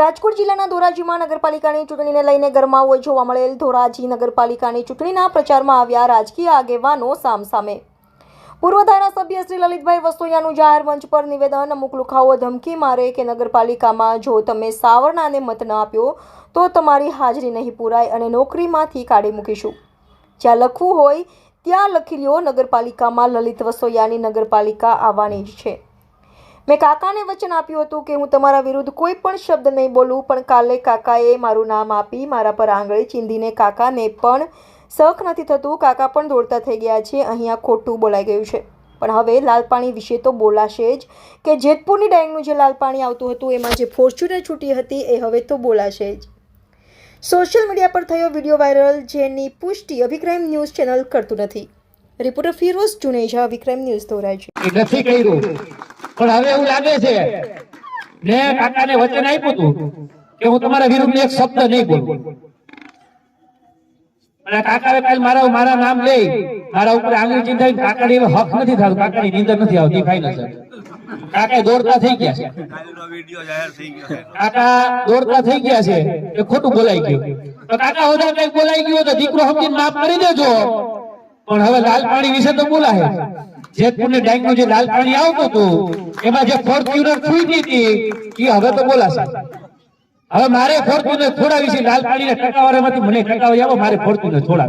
રાજકોટ જિલ્લાના ધોરાજીમાં નગરપાલિકાની ચૂંટણીને લઈને ગરમાવો જોવા મળેલ ધોરાજી નગરપાલિકાની ચૂંટણીના પ્રચારમાં આવ્યા રાજકીય આગેવાનો સામસામે. પૂર્વ ધારાસભ્ય શ્રી લલિતભાઈ વસોયાનું જાહેર મંચ પર નિવેદન, અમુક લુખાઓ ધમકી મારે કે નગરપાલિકામાં જો તમે સાવરણાને મત ન આપ્યો, તો તમારી હાજરી નહીં પૂરાય અને નોકરીમાંથી કાઢી મૂકીશું. જ્યાં લખવું હોય, ત્યાં લખી લ્યો નગરપાલિકામાં લલિત વસોયાની નગરપાલિકા આવવાની છે. મેં કાકાને વચન આપ્યું હતું કે હું તમારા વિરુદ્ધ કોઈ પણ શબ્દ નહીં બોલું, પણ કાલે કાકાએ મારું નામ આપી મારા પર આંગળી ચીંધીને કાકાને પણ શક નથી થતું. કાકા પણ દોડતા થઈ ગયા છે અહીંયા ખોટું બોલાઈ ગયું છે. પણ હવે લાલપાણી વિશે તો બોલાશે જ કે જેતપુરની ડાયંગનું જે લાલપાણી આવતું હતું, એમાં જે ફોર્ચ્યુનર છૂટી હતી, એ હવે તો બોલાશે જ. સોશિયલ મીડિયા પર થયો વીડિયો વાયરલ, જેની પુષ્ટિ અભિક્રાઇમ ન્યૂઝ ચેનલ કરતું નથી. રિપોર્ટર ફિરોઝ જુનેજા અભિક્રાઇમ ન્યૂઝ ધોરાજી. છે પણ હવે એવું લાગે છે મેં કાકાને વચન આપ્યું હતું કે હું તમારા વિરુદ્ધ એક શબ્દ નહીં બોલું. મારા ઉપર આંગળી ચિંતા નથી થતો કાકાની નથી કાકા દોડતા થઈ ગયા છે. કાકા દોડતા થઈ ગયા છે એ ખોટું બોલાઈ ગયું. તો કાકા હોદા કઈ બોલાઈ ગયું તો દીકરો સમજી માફ કરી દેજો. પણ હવે લાલ પાણી વિશે તો બોલાય. જેતપુર ને જે લાલ પાણી આવતું હતું, એમાં જે ફોર્ચ્યુનર ખૂટી હતી, એ હવે તો બોલાશે. હવે મારે ફોર્ચ્યુનર થોડા વિશે લાલ પાણી ટકાવાળામાંથી મને ટકાવી આવો મારે ફોર્ચ્યુનર થોડા